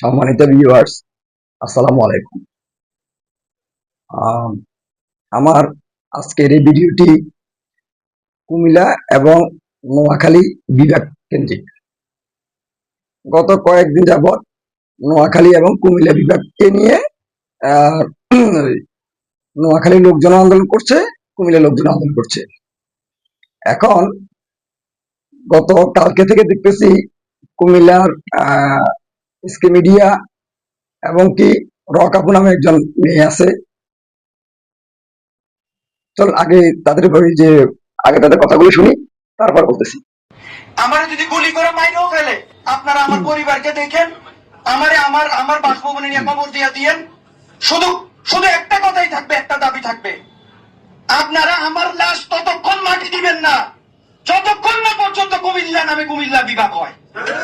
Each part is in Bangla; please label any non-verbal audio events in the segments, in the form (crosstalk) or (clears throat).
সম্মানিত ভিউয়ার্স আসসালামু আলাইকুম। আম, আমার আজকের এই ভিডিওটি কুমিল্লা এবং নোয়াখালী বিভাগ কেন্দ্রিক। গত কয়েকদিন যাবৎ নোয়াখালী এবং কুমিল্লা বিভাগকে নিয়ে আহ, নোয়াখালীর লোকজন আন্দোলন করছে কুমিল্লা লোকজন আন্দোলন করছে। এখন গত কালকে থেকে দেখতেছি কুমিল্লার আহ এসকে মিডিয়া এবং কি রক আপু নামে একজন মেয়ে আছে। চল আগে তাদের ওই যে, আগে তাদের কথাগুলো শুনি, তারপর বলতেছি। আমার যদি গুলি করে মাইরেও ফেলে, আপনারা আমার পরিবারকে দেখেন, আমারে আমার আমার বাসভবনে নিয়ে খবর দিয়ে দিয়েন। শুধু শুধু একটা কথাই থাকবে, একটা দাবি থাকবে। আপনারা আমার লাশ ততক্ষণ মাটি দিবেন না। যতক্ষণ না পর্যন্ত কুমিল্লা নামে কুমিল্লা বিভাগ হয়।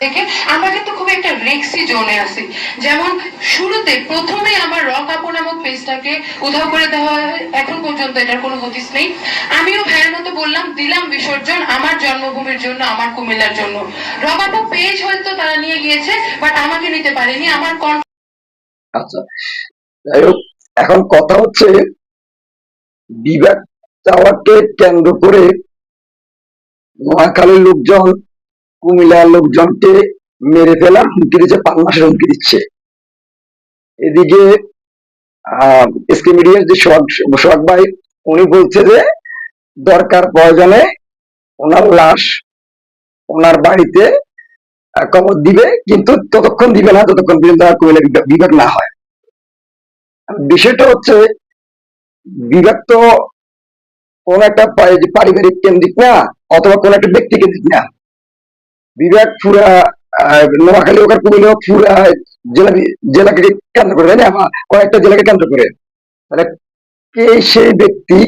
দেখে আমরা কিন্তু খুব একটা রিক্সি জোনে আছি। যেমন শুরুতে প্রথমে আমার রক আপু নামক পেজটাকে উধাও করে দেওয়া হয় এখন পর্যন্ত এটার কোনো হদিস নেই। আমিও ভাইয়ের মতো বললাম দিলাম বিসর্জন আমার জন্মভূমির জন্য আমার কুমিল্লার জন্য। রক আপু পেজ হয়তো তারা নিয়ে গিয়েছে বাট আমাকে নিতে পারেনি আমার কণ্ঠ আচ্ছা যাই হোক এখন কথা হচ্ছে বিভাগ চাওয়াকে কেন্দ্র করে নোয়াখালীর লোকজন, কুমিল্লার লোকজনকে মেরে ফেলার হুমকি দিচ্ছে, পাঁচ মাসের হুমকি দিচ্ছে। এদিকে এসকে মিডিয়ার যে সোহাগ ভাই, উনি বলছে যে, দরকার প্রয়োজনে ওনার লাশ ওনার বাড়িতে কবর দিবে, কিন্তু ততক্ষণ দিবে না ততক্ষণ পর্যন্ত কুমিল্লা বিভাগ না হয়। বিষয়টা হচ্ছে, বিভাগ তো কোন একটা পারিবারিক কেন্দ্রিক না, অথবা কোন একটা ব্যক্তি কেন্দ্রিক না। বিভাগ পুরা নোয়াখালী ওখানে কুমিল্লা পুরা জেলা জেলাকে কেন্দ্র করে, তাই না? কয়েকটা জেলাকে কেন্দ্র করে। তাহলে কে সেই ব্যক্তি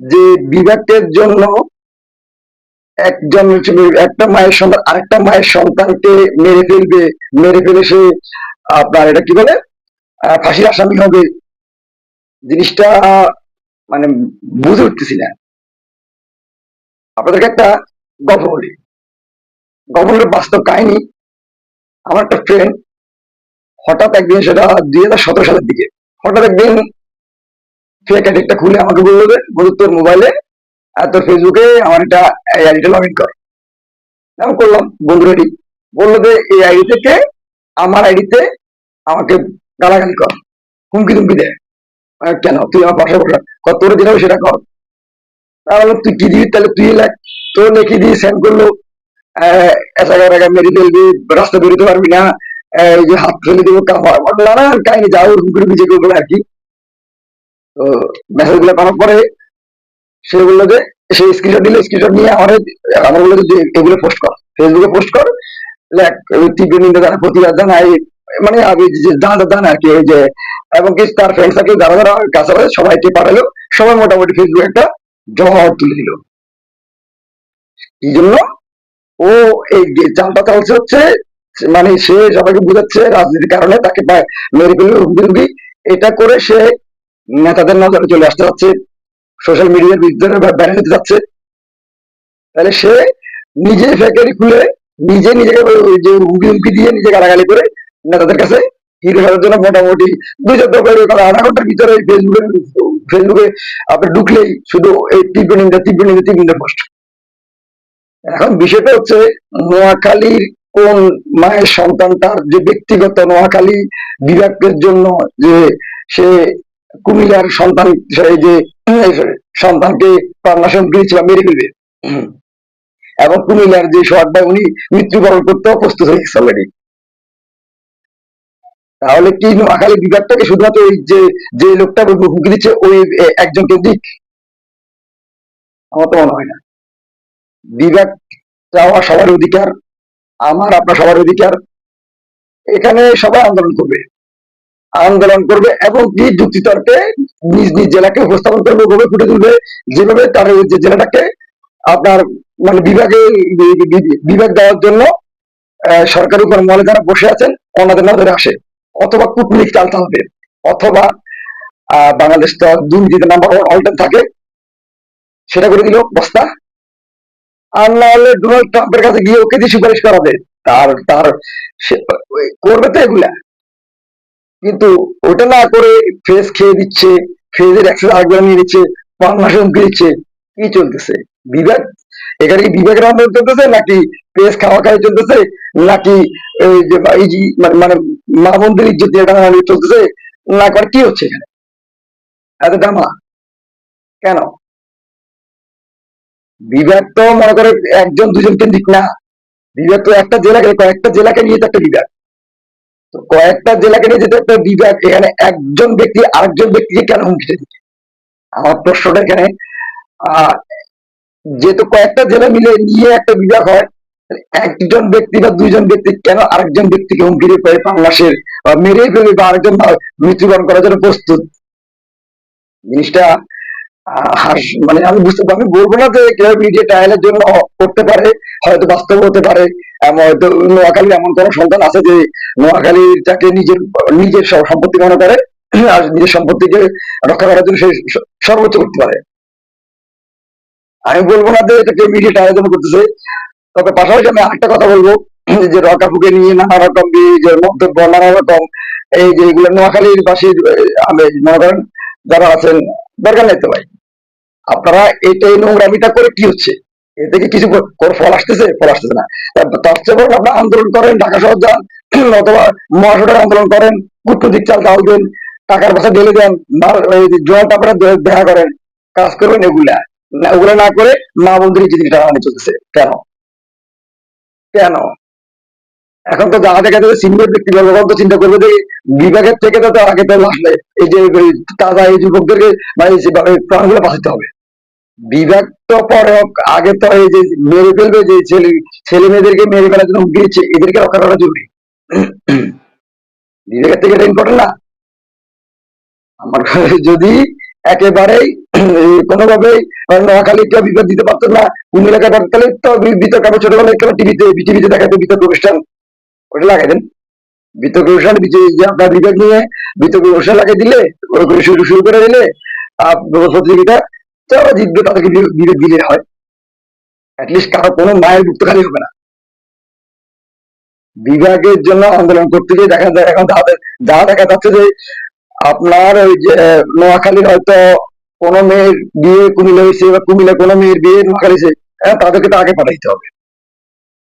যে বিভাগের জন্য একজন একটা মায়ের সন্তান, আরেকটা মায়ের সন্তানকে মেরে ফেলবে, মেরে ফেলে সে আপনার এটা কি বলে? ফাঁসির আসামি হবে। জিনিসটা মানে বুঝে উঠতেছি না। আপনাদেরকে একটা গল্প বলি। গল্পের বাস্তব কাহিনী। আমার একটা ফ্রেন্ড হঠাৎ একদিন সেটা দুই হাজার সতেরো সালের দিকে, হঠাৎ একদিন ফেক একটা খুলে আমাকে বলল যে বলুন তোর মোবাইলে আর তোর ফেসবুকে আমার একটা এই আইডিটা লগ ইন কর। আমি করলাম, বন্ধু রেডি বলল যে, এই আইডি থেকে আমার আইডিতে আমাকে গালাগালি কর। হুমকি তুমকি দেয় কেন? তুই আমার পাশে বসা কত তোর যেটা সেটা কর। তা বললাম তুই কি দিবি? তাহলে তুই লেখ। তোর লিখে দিয়ে সেন্ড করল এসা করে মেরে ফেলবি রাস্তা বেরোতে পারবি না। যে হাত ফেলে দেবো কামড় নানান কাহিনী যাও ওরকম করে বিজয় করব আর কি। তো মেসেজগুলো করার পরে সে যে, সে স্ক্রিনশট দিলে স্ক্রিনশট নিয়ে আমার আমার বলল যে এগুলো পোস্ট কর। ফেসবুকে পোস্ট কর। লেখ তীব্র নিন্দা জানা প্রতিবাদ জানাই মানে আমি যে জানা জানা আর কি ওই যে, এবং কি তার ফ্রেন্ড সার্কেল যারা যারা কাছে সবাইকে পাঠালো, সবাই মোটামুটি ফেসবুকে একটা জহর তুলে দিল এই জন্য ও এই চালটা চালছে হচ্ছে মানে সে সবাইকে বুঝাচ্ছে রাজনীতির কারণে তাকে মেরে ফেলবে হুমকি। এটা করে সে নেতাদের নজরে চলে আসতে যাচ্ছে সোশ্যাল মিডিয়ার বিরুদ্ধে ব্যানে নিতে যাচ্ছে তাহলে সে নিজে ফ্যাক্টরি খুলে নিজে নিজেকে যে হুমকি হুমকি দিয়ে নিজে গালাগালি করে নেতাদের কাছে হিরো হওয়ার জন্য মোটামুটি দুই চোদ্দ আধা ঘণ্টার ভিতরে ফেসবুকে ফেসবুকে আপনি ঢুকলেই শুধু এই তীব্র নিন্দা তীব্র নিন্দা তীব্র নিন্দা পোস্ট এখন বিষয়টা হচ্ছে, নোয়াখালীর কোন মায়ের সন্তান তার যে ব্যক্তিগত নোয়াখালী বিভাগের জন্য যে সে কুমিল্লার সন্তান যে সন্তানকে প্রাণনাশন দিয়েছিল মেরে ফেলবে। এবং কুমিল্লার যে সোহাগ ভাই, উনি মৃত্যুবরণ করতেও প্রস্তুত হয়ে গেছে already। তাহলে কি নোয়াখালী বিভাগটাকে শুধুমাত্র ওই যে যে লোকটা হুমকি দিচ্ছে, ওই একজন কেন্দ্রিক? আমার তো মনে হয় না। বিভাগ চাওয়া সবার অধিকার, আমার, আপনার সবার অধিকার। এখানে সবাই আন্দোলন করবে। আন্দোলন করবে এবং কি যুক্তিতর্কে নিজ নিজ জেলাকে উপস্থাপন করবে ওভাবে ফুটে তুলবে, যেভাবে তার যে জেলাটাকে আপনার মানে বিভাগে বিভাগ দেওয়ার জন্য সরকারি যারা বসে আছেন ওনাদের নজরে আসে। অথবা কূটনীতি চালতে হবে অথবা বাংলাদেশ তো দুর্নীতিতে নাম্বার অল টাইম থাকে, সেটা করে দিল বস্তা। আর না হলে ডোনাল্ড ট্রাম্পের কাছে গিয়ে ওকে দিয়ে সুপারিশ করাবে তার তার করবে তো এগুলা। কিন্তু ওটা না করে ফেস খেয়ে দিচ্ছে ফেজের অ্যাক্সেস আরেকবার নিয়ে নিচ্ছে পাঁচ মাসে দিচ্ছে, কি চলতেছে? বিবেক এখানে কি বিভাগের আন্দোলন চলতেছে নাকি পেস খাওয়া খাই চলতেছে, নাকি এই যে মানে- মা বন্ধুর ইজ্জত দিয়ে টানাটানি চলতেছে, না করে কি হচ্ছে এখানে? এত ডামা কেন? বিভাগ তো মনে করে একজন দুজন কেন্দ্রিক না। বিভাগ তো একটা জেলাকে, কয়েকটা জেলাকে নিয়ে তো একটা বিভাগ তো কয়েকটা জেলাকে নিয়ে যেতে একটা বিভাগ এখানে একজন ব্যক্তি আরেকজন ব্যক্তিকে কেন হুমকিটা দিচ্ছে আমার প্রশ্নটা এখানে, আহ, যেহেতু কয়েকটা জেলা মিলে নিয়ে একটা বিভাগ হয় একজন ব্যক্তি বা দুইজন ব্যক্তি কেন আরেকজন ব্যক্তিকে হুমকি দিয়ে পারে পাঁচ বা মেরে ফেলবে বা আরেকজন মৃত্যুবরণ করার জন্য প্রস্তুত? জিনিসটা মানে আমি বুঝতে আমি বলব না যে কেউ মিডিয়া ট্রায়ালের জন্য করতে পারে, হয়তো বাস্তব হতে পারে হয়তো নোয়াখালীর এমন কোন সন্তান আছে যে নোয়াখালীটাকে নিজের নিজের সম্পত্তি মনে করে, আর নিজের সম্পত্তিকে রক্ষা করার জন্য সে সর্বোচ্চ করতে পারে। আমি বলব না যে এটা কেউ মিডিয়া ট্রায়ালের জন্য করতেছে তবে পাশাপাশি আমি আরেকটা কথা বলব যে রকাপুকে নিয়ে নানা রকম যে মন্তব্য, নানা রকম এই যে এগুলো নোয়াখালীর বাসীর আমি মনে করেন যারা আছেন, দরকার নেই তো ভাই। আপনারা এইটা এই নোংরামিটা করে কি হচ্ছে? এ থেকে কিছু ফল আসতেছে? ফল আসতেছে না। তার চেয়ে বরং আপনারা আন্দোলন করেন, ঢাকা শহর যান, (clears throat) অথবা মহাসড়ক আন্দোলন করেন, কূটনৈতিক চাল চাল দেন, টাকার পয়সা ঢেলে দেন জোয়ার তারপরে দেখা করেন, কাজ করবেন এগুলা। ওগুলো না করে মা বন্ধুর জিনিসটা আনি চলতেছে। কেন? কেন? এখন তো যারা দেখা যাচ্ছে সিনিয়র ব্যক্তি তখন তো চিন্তা করবে যে বিভাগের থেকে তো আগে তো আসলে এই যে তাজা এই যুবকদেরকে মানে প্রাণগুলো বাঁচাতে হবে। বিভাগ তো পরে আগে তো এই যে মেরে ফেলবে, যে ছেলে ছেলে মেয়েদেরকে মেরে ফেলার জন্য হুমকি দিচ্ছে, এদেরকে রক্ষা করা জরুরি। বিভাগের থেকে এটা ইম্পর্টেন্ট না। আমার যদি একেবারেই কোনোভাবেই নোয়াখালীটা বিভাগ দিতে পারতো না। কুমিল্লাকে তো বিতর্ক ছোটবেলায় টিভিতে দেখাতো বিতর্ক অনুষ্ঠান। ওটা বিতর্ক অনুষ্ঠান আপনার বিভাগ নিয়ে বিতর্ক অনুষ্ঠান দিলে শুরু শুরু করে দিলে প্রতিযোগিতা যারা জিতবে, তাদেরকে দিলে হয়। কোনো মায়ের খালি হবে না। বিভাগের জন্য আন্দোলন করতে গিয়ে দেখা যায়, এখন যা দেখা যাচ্ছে যে আপনার ওই যে নোয়াখালীর হয়তো কোনো মেয়ের বিয়ে কুমিল্লা হয়েছে বা কুমিল্লা কোনো মেয়ের বিয়ে নোয়াখালী হ্যাঁ তাদেরকে তো আগে পাঠাইতে হবে।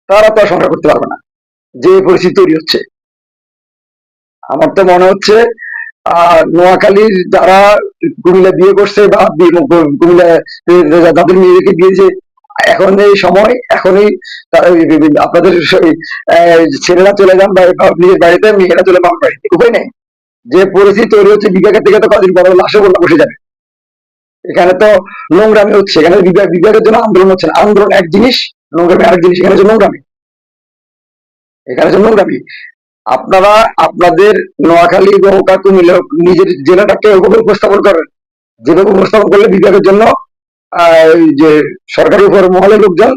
তারা তো সংখ্যা করতে পারবে না, যে পরিস্থিতি তৈরি হচ্ছে। আমার তো মনে হচ্ছে নোয়াখালীর যারা কুমিল্লা বিয়ে করছে বা কুমিল্লা যাদের মেয়েদেরকে দিয়েছে, এখন এই সময়, এখনই তারা আপনাদের ছেলেরা চলে যান নিজের বাড়িতে মেয়েরা চলে বাড়িতে উপায় নেই। যে পরিস্থিতি তৈরি হচ্ছে বিভাগের থেকে তো কদিন পরে লাশে বলে বসে যাবে। এখানে তো নোংরামি হচ্ছে, এখানে বিভাগ, বিভাগের জন্য আন্দোলন হচ্ছে না। আন্দোলন এক জিনিস, নোংরামি আরেক জিনিস, এখানে নোংরামি। এখানে নোংরামি। আপনারা, আপনাদের নোয়াখালী নৌকা কুমিল্লা নিজের জেলাটাকে ওভাবে উপস্থাপন করেন। যেভাবে উপস্থাপন করলে বিভাগের জন্য যে সরকারি উপর মহলের লোকজন,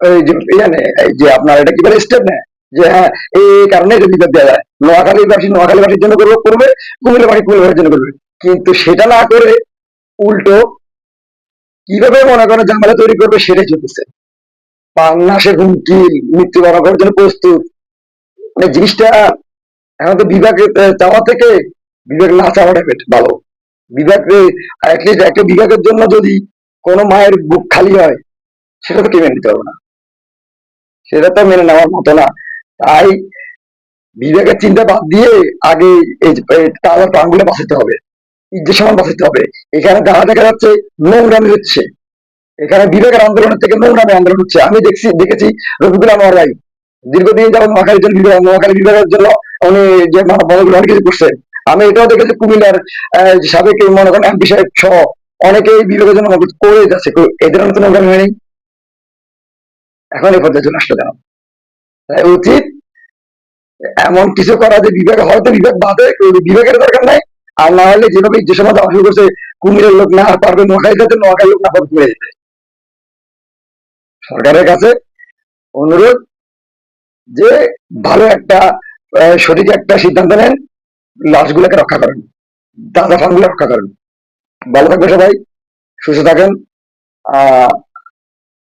এই যে যে আপনার এটা কি স্টেপ নেয়? যে হ্যাঁ এই কারণে এটা বিভাগ দেওয়া যায়। নোয়াখালীবাসী, নোয়াখালীবাসীর জন্য করবে করবে, কুমিল্লাবাসী কুমিল্লাবাসীর জন্য করবে। কিন্তু সেটা না করে উল্টো কীভাবে মনে করেন ঝামেলা তৈরি করবে সেটাই চলতেছে। বাংলাদেশের হুমকি মৃত্যুবরণ করার জন্য প্রস্তুত। মানে জিনিসটা এখন তো বিভাগে চাওয়া থেকে বিভাগ না চাওয়াটা ভালো। অ্যাটলিস্ট একটা বিভাগের জন্য যদি কোনো মায়ের বুক খালি হয়, সেটা তো মেনে নিতে পারবে না। সেটা তো মেনে নেওয়ার মতো না। তাই বিবেকের চিন্তা বাদ দিয়ে আগে এই এই প্রাণগুলো বাঁচাতে হবে। সমান বাঁচাতে হবে। এখানে দেখা দেখা যাচ্ছে, নোংরামি হচ্ছে। এখানে বিবেকের আন্দোলনের থেকে নোংরামি আন্দোলন হচ্ছে। আমি দেখছি, দেখেছি রফিকুল আমার ভাই দীর্ঘদিন যাবত নোয়াখালীর জন্য নোয়াখালী বিভাগের জন্য উনি যে মানবগুলো অনেক কিছু করছেন। আমি এটাও দেখেছি কুমিল্লার সাবেক মনে করেন এমপি সাহেব সহ অনেকে এই বিভাগের জন্য করে যাচ্ছে। এদের মতো নোংরামি হয়নি। এখন এই পর্যায়ে চলে আসলো কেন? তাই উচিত এমন কিছু করা যে বিভাগ হয়তো বিভাগ বাদে বিভাগের দরকার নাই। আর না হলে যেভাবে যে সময় দেওয়া শুরু করছে কুমিরের লোক না পারবে নোয়াখালী যাতে নোয়াখালী লোক না পারবে কুমিরে যেতে সরকারের কাছে অনুরোধ যে ভালো একটা সঠিক একটা সিদ্ধান্ত নেন, লাশগুলোকে রক্ষা করেন দাদা ফানগুলো রক্ষা করেন। ভালো থাকবে সবাই, সুস্থ থাকেন।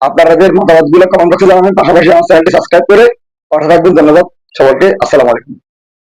আপনাদের মতামতগুলো কমেন্ট বক্সে জানাবেন, পাশাপাশি আমার চ্যানেলটি সাবস্ক্রাইব করে পাশে থাকবেন। ধন্যবাদ সবাইকে, আসসালামু আলাইকুম।